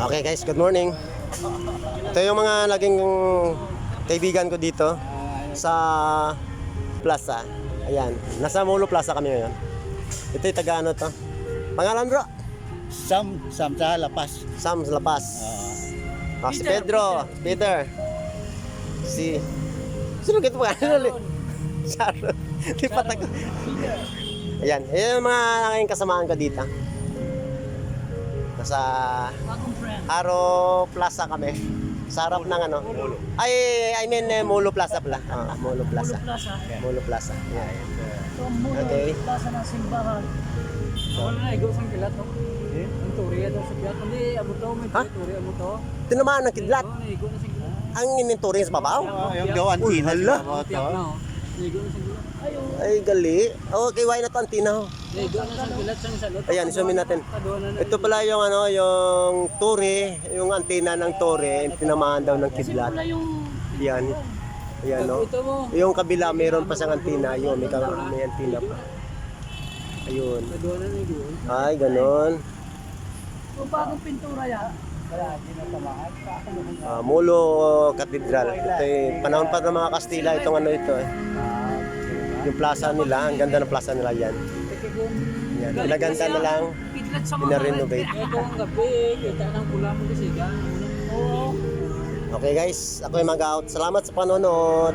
Okay guys, good morning. Ito yung mga naging kaibigan ko dito sa plaza. Ayan, nasa Molo Plaza kami ngayon. Ito yung taga ano to. Pangalan bro? Sam, Sam sa lapas. Sam Lapas. Ah, si Pedro, Peter. Si Sino kito pa? Sharon. Di pa taga. Ayan, ayan yung mga naging kasamaan ko dito. Nasa Aro Plaza kami. Sa harap ng ano? Ay, I mean, eh, Molo Plaza pala. Ah, Molo Plaza. Plaza. Molo Plaza. Yeah. Ito ang muna Okay. plaza ng simbahan. Wala na, igaw sang kilat. no? Ang turiya daw sa kilat. Hindi, amo to, may Ha? turiya amo to. Tinamaan ng kidlat. Oo, na kilat. Ang ininturing sa babaw. Oh, antina hala. sa bawat Tiyak na, oh. Sang. Ay, gali. Okay, why na to antina ho? Naigo na sang kilat sang salot. Ayan, isumin natin. Ito pala yung ano, yung tore, yung antena ng tore, tinamaan daw ng kidlat. Yan. Ayan, no? Yung kabila, mayroon pa siyang antena. Yun, may, may antena pa. Ayun. Ay, ganon. Kung bagong pintura ya. Wala, di na tamaan. Ah, Mulo Cathedral. Ito yung panahon pa ng mga Kastila. Itong ano ito eh. Yung plaza nila, ang ganda ng plaza nila yan. Yan. Pinaganda na lang, pinarenovate. Okay guys, ako yung mag-out. Salamat sa panonood.